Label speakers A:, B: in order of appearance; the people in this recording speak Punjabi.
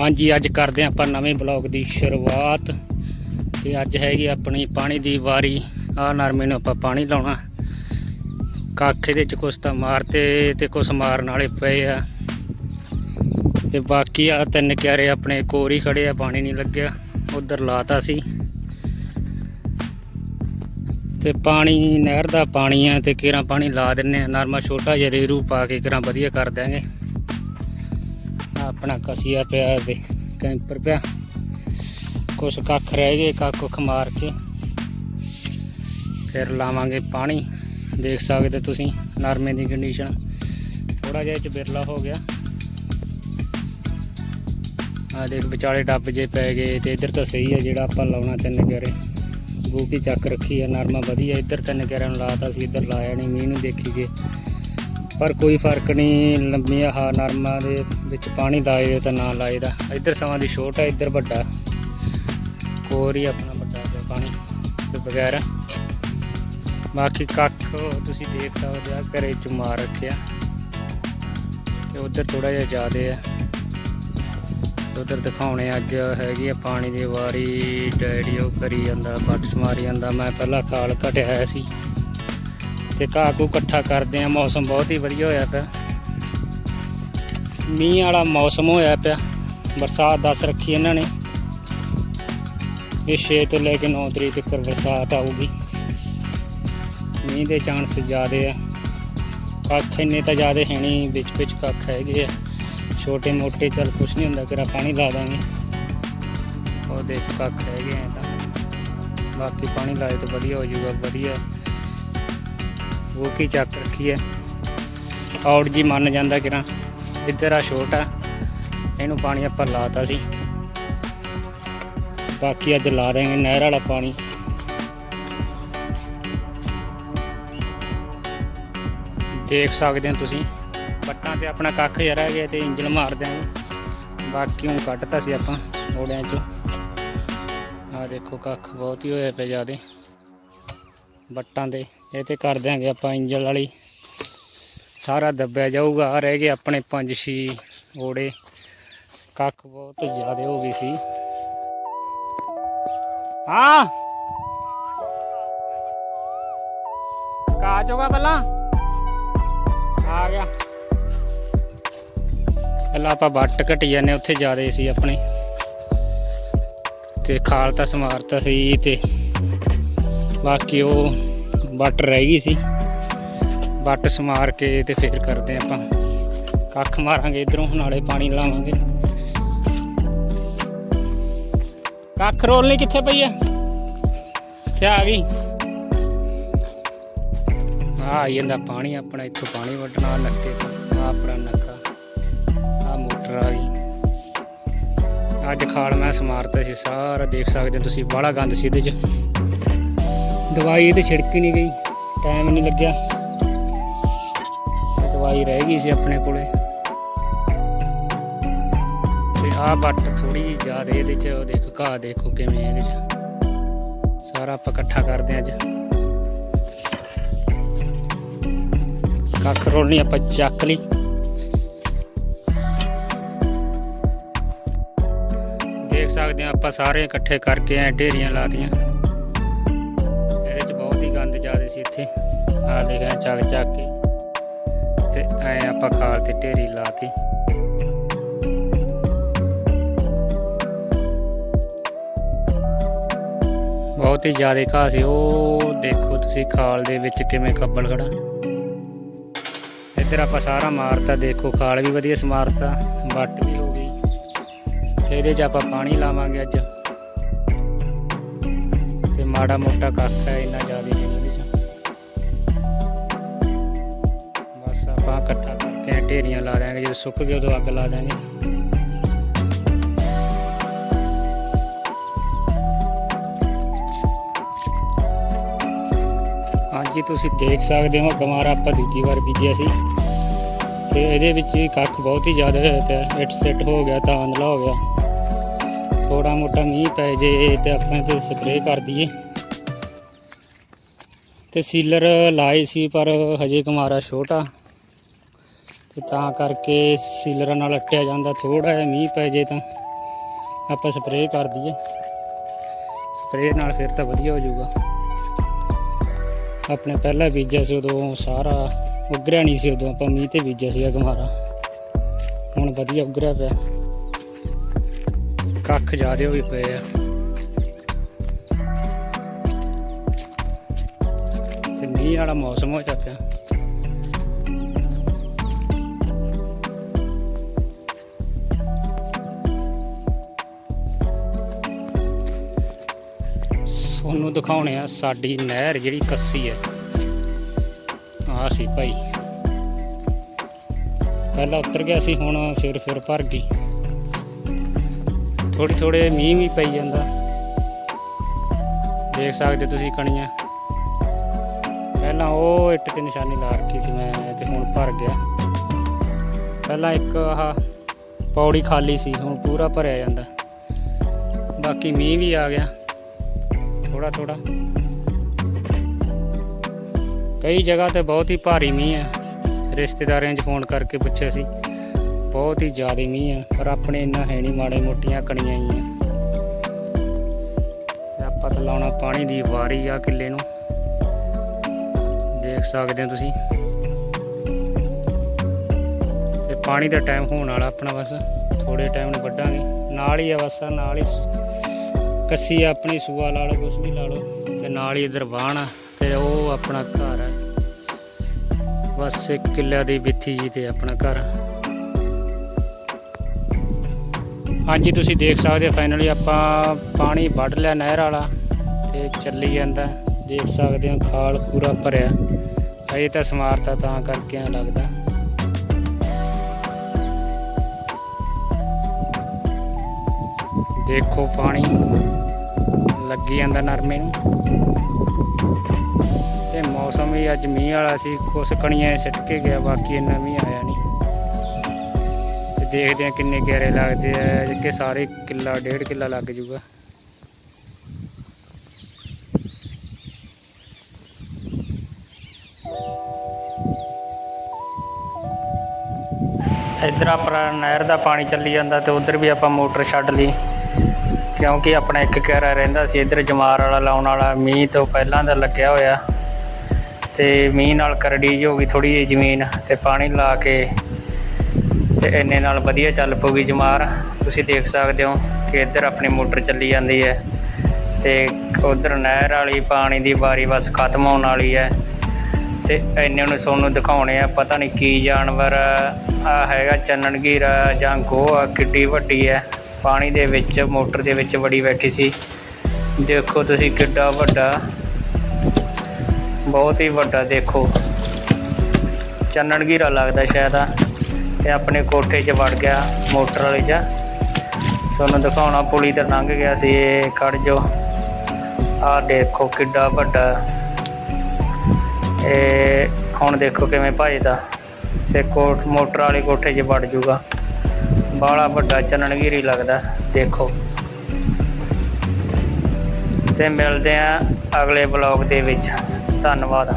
A: ਹਾਂਜੀ, ਅੱਜ ਕਰਦੇ ਹਾਂ ਆਪਾਂ ਨਵੇਂ ਬਲੌਗ ਦੀ ਸ਼ੁਰੂਆਤ। ਤੇ ਅੱਜ ਹੈਗੀ ਆਪਣੀ ਪਾਣੀ ਦੀ ਵਾਰੀ। ਆ ਨਰਮੇ ਨੂੰ ਆਪਾਂ ਪਾਣੀ ਲਾਉਣਾ। ਕਾਖੇ ਦੇ ਚ ਕੁਛ ਤਾਂ ਮਾਰਤੇ ਤੇ ਕੁਛ ਮਾਰਨ ਵਾਲੇ ਪਏ ਆ। ਤੇ ਬਾਕੀ ਆ ਤਿੰਨ ਕਿਆਰੇ ਆਪਣੇ ਕੋਰੀ ਖੜੇ ਆ, ਪਾਣੀ ਨਹੀਂ ਲੱਗਿਆ। ਉਧਰ ਲਾਤਾ ਸੀ। ਤੇ ਪਾਣੀ, ਨਹਿਰ ਦਾ ਪਾਣੀ ਆ ਤੇ ਕਿਰਾਂ ਪਾਣੀ ਲਾ ਦਿੰਨੇ ਆ। ਨਰਮਾ ਛੋਟਾ ਜਿਹਾ ਰੇਰੂ ਪਾ ਕੇ ਕਿਰਾਂ ਵਧੀਆ ਕਰ ਦਿਆਂਗੇ। ਆਪਣਾ ਕਸੀਆ ਪਿਆ ਤੇ ਕੈਂਪਰ ਪਿਆ। ਕੁਛ ਕੱਖ ਰਹਿ ਗਏ, ਕੱਖ ਕੁੱਖ ਮਾਰ ਕੇ। ਫਿਰ ਲਾਵਾਂਗੇ ਪਾਣੀ। ਦੇਖ ਸਕਦੇ ਤੁਸੀਂ, ਨਰਮੇ ਦੀ ਕੰਡੀਸ਼ਨ ਥੋੜਾ ਜਿਹਾ ਇਹ ਚ ਬਿਰਲਾ ਹੋ ਗਿਆ। ਆ ਦੇਖ ਵਿਚਾਲੇ ਡੱਬ ਜੇ ਪੈ ਗਏ ਤੇ ਇੱਧਰ ਤਾਂ ਸਹੀ ਹੈ, ਜਿਹੜਾ ਆਪਾਂ ਲਾਉਣਾ ਤਿੰਨ ਗੇਰੇ। ਗੂਕੀ ਚੱਕ ਰੱਖੀ ਹੈ, ਨਰਮਾ ਵਧੀਆ। ਇੱਧਰ ਤਿੰਨ ਗੇਰਿਆਂ ਨੂੰ ਲਾਤਾ ਸੀ, ਇੱਧਰ ਲਾਇਆ ਨਹੀਂ, ਮੀਂਹ ਨੂੰ ਦੇਖੀ ਗਏ। ਪਰ ਕੋਈ ਫ਼ਰਕ ਨਹੀਂ ਲੰਮੀ ਆਹ ਨਰਮਾ ਦੇ ਵਿੱਚ ਪਾਣੀ ਲਾਏ ਦੇ ਤਾਂ ਨਾ ਲਾਏ ਦਾ ਇੱਧਰ ਸਮਾਂ ਦੀ ਛੋਟ ਹੈ, ਇੱਧਰ ਵੱਡਾ। ਕੋਰ ਹੀ ਆਪਣਾ ਵੱਡਾ ਤੇ ਪਾਣੀ ਤੇ ਵਗੈਰਾ ਬਾਕੀ ਕੱਖ ਤੁਸੀਂ ਦੇਖ ਸਕਦੇ ਆ, ਘਰੇ ਚ ਮਾਰ ਰੱਖਿਆ। ਤੇ ਉਧਰ ਥੋੜਾ ਜਿਹਾ ਜ਼ਿਆਦੇ ਆ। ਉਧਰ ਦਿਖਾਉਣੇ ਅੱਜ ਹੈਗੀ ਆ ਪਾਣੀ ਦੀ ਵਾਰੀ। ਡੈਡੀ ਉਹ ਕਰੀ ਜਾਂਦਾ ਬੱਟ ਮਾਰੀ ਜਾਂਦਾ। ਮੈਂ ਪਹਿਲਾਂ ਖਾਲ ਘਟਿਆ ਸੀ। ਤੇ ਘਾਹ ਕੋ ਇਕੱਠਾ ਕਰਦੇ ਆ, ਮੌਸਮ ਬਹੁਤ ਹੀ ਵਧੀਆ ਹੋਇਆ ਪਿਆ। ਮੀਂਹ ਵਾਲਾ ਮੌਸਮ ਹੋਇਆ ਪਿਆ, ਬਰਸਾਤ ਦੱਸ ਰੱਖੀ ਇਹਨਾਂ ਨੇ। ਇਹ 6 ਤੋਂ ਲੈ ਕੇ 9 ਤਰੀਕ ਤੱਕ ਬਰਸਾਤ ਆਊਗੀ। ਮੀਂਹ ਦੇ ਚਾਂਸ ਜ਼ਿਆਦੇ ਆ। ਕੱਖ ਇੰਨੇ ਤਾਂ ਜ਼ਿਆਦੇ ਹੈ ਨਹੀਂ, ਵਿੱਚ ਵਿੱਚ ਕੱਖ ਹੈਗੇ ਆ। ਛੋਟੇ ਮੋਟੇ ਚੱਲ ਕੁਛ ਨਹੀਂ ਹੁੰਦਾ ਕਿਰਾ ਪਾਣੀ ਲਾ ਦਾਂਗੇ। ਉਹ ਦੇਖ ਕੱਖ ਹੈਗੇ ਆ ਤਾਂ। ਬਾਕੀ ਪਾਣੀ ਲਾਏ ਤਾਂ ਵਧੀਆ ਹੋ ਜਾਊਗਾ, ਵਧੀਆ। ਉਹ ਚੱਕ ਰੱਖੀ ਹੈ? ਔੜ ਜੀ ਮੰਨ ਜਾਂਦਾ ਕਿਰਾਂ। ਇੱਧਰ ਆ ਛੋਟਾ ਇਹਨੂੰ ਪਾਣੀ ਆਪਾਂ ਲਾਤਾ ਸੀ। ਬਾਕੀ ਅੱਜ ਲਾ ਦੇਂਗੇ ਨਹਿਰ ਵਾਲਾ ਪਾਣੀ। ਦੇਖ ਸਕਦੇ ਹੋ ਤੁਸੀਂ। ਪੱਟਾਂ ਤੇ ਆਪਣਾ ਕੱਖ ਜਿਹਾ ਰਹਿ ਗਿਆ ਤੇ ਇੰਜਨ ਮਾਰ ਦਿਆਂਗੇ। ਬਾਕੀ ਨੂੰ ਕੱਢਤਾ ਸੀ ਆਪਾਂ ਓੜਿਆਂ ਚੋਂ। ਆ ਦੇਖੋ ਕੱਖ ਬਹੁਤ ਹੀ ਹੋਇਆ ਪਿਆ ਜਿਆਦੇ। ਵੱਟਾਂ ਦੇ। ਇਹ ਤੇ ਕਰ ਦਿਆਂਗੇ ਆਪਾਂ ਇੰਜਨ ਵਾਲੀ। ਸਾਰਾ ਦੱਬਿਆ ਜਾਊਗਾ। ਆ ਰਹਿ ਗਏ ਆਪਣੇ ਪੰਜ ਛੇ ਓੜੇ ਕੱਖ ਬਹੁਤ ਜ਼ਿਆਦਾ ਹੋ ਗਈ ਸੀ। ਹਾਂ। ਕਾਜ ਹੋਗਾ ਪਹਿਲਾਂ? ਆ ਗਿਆ। ਪਹਿਲਾਂ ਆਪਾਂ ਵੱਟ ਘਟੀ ਜਾਂਦੇ ਉੱਥੇ ਜ਼ਿਆਦੇ ਸੀ ਆਪਣੇ। ਤੇ ਖਾਲ ਤਾਂ ਸਮਾਰਤਾ ਸੀ ਤੇ ਬਾਕੀ ਉਹ ਵੱਟ ਰਹਿ ਗਈ ਸੀ। ਵੱਟ ਸਮਾਰ ਕੇ ਤੇ ਫੇਰ ਕਰਦੇ ਆਪਾਂ। ਕੱਖ ਮਾਰਾਂਗੇ ਇਧਰੋਂ, ਨਾਲੇ ਪਾਣੀ ਲਾਵਾਂਗੇ। ਕੱਖ ਰੋਲਣੀ ਕਿੱਥੇ ਪਈ ਆ? ਇੱਥੇ ਆ ਗਈ? ਆ ਆਈ ਜਾਂਦਾ ਪਾਣੀ, ਆਪਣਾ ਇੱਥੋਂ ਪਾਣੀ ਵੱਢਣਾ, ਨੱਕੇ ਤੋਂ ਆ ਆਪਣਾ ਨੱਕਾ ਆ ਮੋਟਰ ਆ ਗਈ। ਅੱਜ ਖਾਲ ਮੈਂ ਸਮਾਰਤਾ ਸੀ, ਸਾਰਾ ਦੇਖ ਸਕਦੇ ਤੁਸੀਂ, ਬਾਹਲਾ ਗੰਦ ਸੀ ਇਹਦੇ 'ਚ। ਦਵਾਈ ਇਹਦੇ ਛਿੜਕੀ ਨਹੀਂ ਗਈ ਟਾਈਮ ਨਹੀਂ ਲੱਗਿਆ। ਦਵਾਈ ਰਹਿ ਗਈ ਸੀ ਆਪਣੇ ਕੋਲੇ। ਤੇ ਆਹ ਬੱਟ ਥੋੜੀ ਜ਼ਿਆਦਾ ਇਹਦੇ 'ਚ ਉਹ ਦੇਖੋ ਘਾਹ ਦੇਖੋ ਕਿਵੇਂ ਇਹਦੇ 'ਚ। ਸਾਰਾ ਆਪਾਂ ਇਕੱਠਾ ਕਰਦੇ ਹਾਂ ਅੱਜ। ਕੱਖ ਰੋਲਣੀ ਆਪਾਂ ਚੱਕ ਲਈ। ਦੇਖ ਸਕਦੇ ਹਾਂ ਆਪਾਂ ਸਾਰੇ ਇਕੱਠੇ ਕਰਕੇ ਐ ਢੇਰੀਆਂ ਲਾਤੀਆਂ ਸੀ ਇੱਥੇ। ਆ ਦੇਖਿਆ ਚੱਕ ਚੱਕ ਕੇ। ਤੇ ਐ ਆਪਾਂ ਖਾਲ ਤੇ ਢੇਰੀ ਲਾਤੀ ਬਹੁਤ ਹੀ ਜ਼ਿਆਦਾ ਘਾਹ ਸੀ। ਉਹ ਦੇਖੋ ਤੁਸੀਂ ਖਾਲ ਦੇ ਵਿੱਚ ਕਿਵੇਂ ਕੱਬਲ ਖੜਾ ਇੱਧਰ ਆਪਾਂ ਸਾਰਾ ਮਾਰਤਾ। ਦੇਖੋ ਖਾਲ ਵੀ ਵਧੀਆ ਸਮਾਰਤਾ। ਵੱਟ ਵੀ ਹੋ ਗਈ। ਤੇ ਇਹਦੇ 'ਚ ਆਪਾਂ ਪਾਣੀ ਲਾਵਾਂਗੇ ਅੱਜ। ਤੇ ਮਾੜਾ ਮੋਟਾ ਕੱਖ ਹੈ, ਇੰਨਾ ਜ਼ਿਆਦਾ ਢੇਰੀਆਂ ਲਾ ਦਿਆਂਗੇ, ਜਦੋਂ ਸੁੱਕ ਗਏ ਉਦੋਂ ਅੱਗ ਲਾ ਦਿਆਂਗੇ। ਹਾਂਜੀ, ਤੁਸੀਂ ਦੇਖ ਸਕਦੇ ਹੋ ਗਮਾਰਾ ਆਪਾਂ ਦੂਜੀ ਵਾਰ ਬੀਜਿਆ ਸੀ। ਤੇ ਇਹਦੇ ਵਿੱਚ ਵੀ ਕੱਖ ਬਹੁਤ ਹੀ ਜ਼ਿਆਦਾ ਹੋਇਆ ਪਿਆ। ਇੱਟ ਸੈੱਟ ਹੋ ਗਿਆ, ਤਾਂ ਅੰਦਲਾ ਹੋ ਗਿਆ। ਥੋੜਾ ਮੋਟਾ ਮੀਂਹ ਪੈ ਜੇ ਤੇ ਆਪਾਂ ਤੇ ਸਪਰੇਅ ਕਰ ਦਈਏ। ਤੇ ਸੀਲਰ ਲਾਏ ਸੀ, ਪਰ ਹਜੇ ਗਮਾਰਾ ਛੋਟਾ। ਤੇ ਤਾਂ ਕਰਕੇ ਸੀਲਰਾਂ ਨਾਲ ਅੱਟਿਆ ਜਾਂਦਾ ਥੋੜਾ ਜਿਹਾ ਮੀਂਹ ਪੈ ਜੇ ਤਾਂ ਆਪਾਂ ਸਪਰੇਅ ਕਰ ਦਈਏ। ਸਪਰੇਅ ਨਾਲ ਫਿਰ ਤਾਂ ਵਧੀਆ ਹੋ ਜਾਊਗਾ। ਆਪਣੇ ਪਹਿਲਾਂ ਬੀਜਿਆ ਸੀ ਉਦੋਂ ਸਾਰਾ ਉੱਗਰਿਆ ਨਹੀਂ ਸੀ, ਉਦੋਂ ਆਪਾਂ ਮੀਂਹ ਤੇ ਬੀਜਿਆ ਸੀ ਗਮਾਰਾ। ਹੁਣ ਵਧੀਆ ਉੱਗਰਿਆ ਪਿਆ। ਕੱਖ ਜ਼ਿਆਦੇ ਹੋਏ ਪਏ ਆ। ਤੇ ਮੀਂਹ ਵਾਲਾ ਮੌਸਮ ਹੋ ਜਾ ਤੁਹਾਨੂੰ ਦਿਖਾਉਣੇ ਆ ਸਾਡੀ ਨਹਿਰ ਜਿਹੜੀ ਕੱਸੀ ਹੈ। ਆ ਸੀ ਭਾਈ। ਪਹਿਲਾਂ ਉਤਰ ਗਿਆ ਸੀ, ਹੁਣ ਫਿਰ ਫਿਰ ਭਰ ਗਈ। ਥੋੜੀ ਥੋੜੇ ਮੀਂਹ ਵੀ ਪਈ ਜਾਂਦਾ। ਦੇਖ ਸਕਦੇ ਤੁਸੀਂ ਕਣੀਆਂ। ਪਹਿਲਾਂ ਉਹ ਇੱਟ ਤੇ ਨਿਸ਼ਾਨੀ ਲਾ ਰੱਖੀ ਸੀ ਮੈਂ ਤੇ ਹੁਣ ਭਰ ਗਿਆ। ਪਹਿਲਾਂ ਇੱਕ ਆਹ ਪੌੜੀ ਖਾਲੀ ਸੀ, ਹੁਣ ਪੂਰਾ ਭਰਿਆ ਜਾਂਦਾ। ਬਾਕੀ ਮੀਂਹ ਵੀ ਆ ਗਿਆ। ਥੋੜਾ ਥੋੜਾ ਕਈ ਜਗ੍ਹਾ ਤੇ ਬਹੁਤ ਹੀ ਭਾਰੀ ਮੀਂਹ ਹੈ। ਰਿਸ਼ਤੇਦਾਰਾਂ 'ਚ ਫੋਨ ਕਰਕੇ ਪੁੱਛਿਆ ਸੀ। ਬਹੁਤ ਹੀ ਜ਼ਿਆਦਾ ਮੀਂਹ ਹੈ, ਪਰ ਆਪਣੇ ਇੰਨਾ ਹੈ ਨਹੀਂ ਮਾੜੇ ਮੋਟੀਆਂ ਕਣੀਆਂ ਹੀ ਆ ਆਪਾਂ ਤਾਂ ਲਾਉਣਾ ਪਾਣੀ ਦੀ ਵਾਰੀ ਆ ਕਿੱਲੇ ਨੂੰ। ਦੇਖ ਸਕਦੇ ਹੋ ਤੁਸੀਂ। ਤੇ ਪਾਣੀ ਦਾ ਟਾਈਮ ਹੋਣ ਵਾਲਾ ਆਪਣਾ ਬਸ। ਥੋੜੇ ਟਾਈਮ ਨੂੰ ਵੱਢਾਂਗੇ। ਨਾਲ ਹੀ ਆ ਬਸ ਆਹ ਨਾਲ ਹੀ ਕੱਸੀ ਆਪਣੀ ਸੂਆ ਲਾ ਲਓ, ਕੁਛ ਵੀ ਲਾ ਲਓ, ਤੇ ਨਾਲ ਹੀ ਇਧਰ ਵਾਹਣ ਆ, ਤੇ ਉਹ ਆਪਣਾ ਘਰ ਹੈ ਬਸ ਇੱਕ ਕਿੱਲਿਆਂ ਦੀ ਵਿੱਥੀ ਜੀ ਤੇ ਆਪਣਾ ਘਰ ਆ। ਹਾਂਜੀ, ਤੁਸੀਂ ਦੇਖ ਸਕਦੇ ਹੋ ਫਾਈਨਲੀ ਆਪਾਂ ਪਾਣੀ ਵੱਢ ਲਿਆ ਨਹਿਰ ਵਾਲਾ, ਤੇ ਚੱਲੀ ਜਾਂਦਾ। ਦੇਖ ਸਕਦੇ ਹੋ, ਖਾਲ ਪੂਰਾ ਭਰਿਆ। ਅਜੇ ਤਾਂ ਸਮਾਰਤਾ ਤਾਂ ਕਰਕੇ ਆ ਲੱਗਦਾ। ਦੇਖੋ ਪਾਣੀ ਲੱਗੀ ਜਾਂਦਾ ਨਰਮੇ ਨੂੰ। ਤੇ ਮੌਸਮ ਵੀ ਅੱਜ ਮੀਂਹ ਵਾਲਾ ਸੀ, ਕੁਛ ਕਣੀਆਂ ਸਿੱਟ ਕੇ ਗਿਆ, ਬਾਕੀ ਇੰਨਾ ਮੀਂਹ ਆਇਆ ਨਹੀਂ। ਤੇ ਦੇਖਦੇ ਆ ਕਿੰਨੇ ਗਹਿਰੇ ਲੱਗਦੇ ਆ ਕਿ ਸਾਰੇ ਕਿੱਲਾ, ਡੇਢ ਕਿੱਲਾ ਲੱਗ ਜੂਗਾ ਇੱਧਰ ਆਪਣਾ ਨਹਿਰ ਦਾ ਪਾਣੀ ਚੱਲੀ ਜਾਂਦਾ ਤੇ ਉਧਰ ਵੀ ਆਪਾਂ ਮੋਟਰ ਛੱਡ ਲਈ। ਕਿਉਂਕਿ ਆਪਣਾ ਇੱਕ ਘੇਰਾ ਰਹਿੰਦਾ ਸੀ, ਇੱਧਰ ਜਮਾਰ ਵਾਲਾ ਲਾਉਣ ਵਾਲਾ, ਮੀਂਹ ਤੋਂ ਪਹਿਲਾਂ ਦਾ ਲੱਗਿਆ ਹੋਇਆ। ਤੇ ਮੀਂਹ ਨਾਲ ਕਰੜੀ ਹੋ ਗਈ ਥੋੜੀ ਜਿਹੀ ਜ਼ਮੀਨ ਤੇ ਪਾਣੀ ਲਾ ਕੇ ਤੇ ਇੰਨੇ ਨਾਲ ਵਧੀਆ ਚੱਲ ਪਊਗੀ ਜਮਾਰ। ਤੁਸੀਂ ਦੇਖ ਸਕਦੇ ਹੋ ਕਿ ਇੱਧਰ ਆਪਣੀ ਮੋਟਰ ਚੱਲੀ ਜਾਂਦੀ ਹੈ ਤੇ ਉਧਰ ਨਹਿਰ ਵਾਲੀ ਪਾਣੀ ਦੀ ਵਾਰੀ ਬਸ ਖਤਮ ਹੋਣ ਵਾਲੀ ਹੈ। ਤੇ ਇੰਨੇ ਨੂੰ ਤੁਹਾਨੂੰ ਦਿਖਾਉਣੇ ਆ, ਪਤਾ ਨਹੀਂ ਕੀ ਜਾਨਵਰ ਆ ਹੈਗਾ ਚੰਨਣਗੀਰ ਆ ਜਾਂ ਗੋਹ ਆ ਕਿੱਡੀ ਵੱਡੀ ਹੈ। ਪਾਣੀ ਦੇ ਵਿੱਚ, ਮੋਟਰ ਦੇ ਵਿੱਚ ਵੜੀ ਬੈਠੀ ਸੀ। ਦੇਖੋ ਤੁਸੀਂ ਕਿੱਡਾ ਵੱਡਾ, ਬਹੁਤ ਹੀ ਵੱਡਾ ਦੇਖੋ। ਚੰਨਣਗੀਰਾ ਲੱਗਦਾ ਸ਼ਾਇਦ ਆ। ਇਹ ਆਪਣੇ ਕੋਠੇ 'ਚ ਵੜ ਗਿਆ, ਮੋਟਰ ਵਾਲੇ 'ਚ। ਤੁਹਾਨੂੰ ਦਿਖਾਉਣਾ, ਪੁਲੀ ਤੇ ਲੰਘ ਗਿਆ ਸੀ, ਇਹ ਖੜ ਜੋ ਆ ਦੇਖੋ ਕਿੱਡਾ ਵੱਡਾ। ਇਹ ਹੁਣ ਦੇਖੋ ਕਿਵੇਂ ਭਜਦਾ। ਤੇ ਕੋਟ ਮੋਟਰ ਵਾਲੇ ਕੋਠੇ 'ਚ ਵੜ ਜੂਗਾ ਬਾਲਾ ਵੱਡਾ ਚੰਨਣਗੀਰੀ ਲੱਗਦਾ ਦੇਖੋ। ਤੇ ਮਿਲਦੇ ਆ ਅਗਲੇ ਬਲੌਗ ਦੇ ਵਿੱਚ। ਧੰਨਵਾਦ।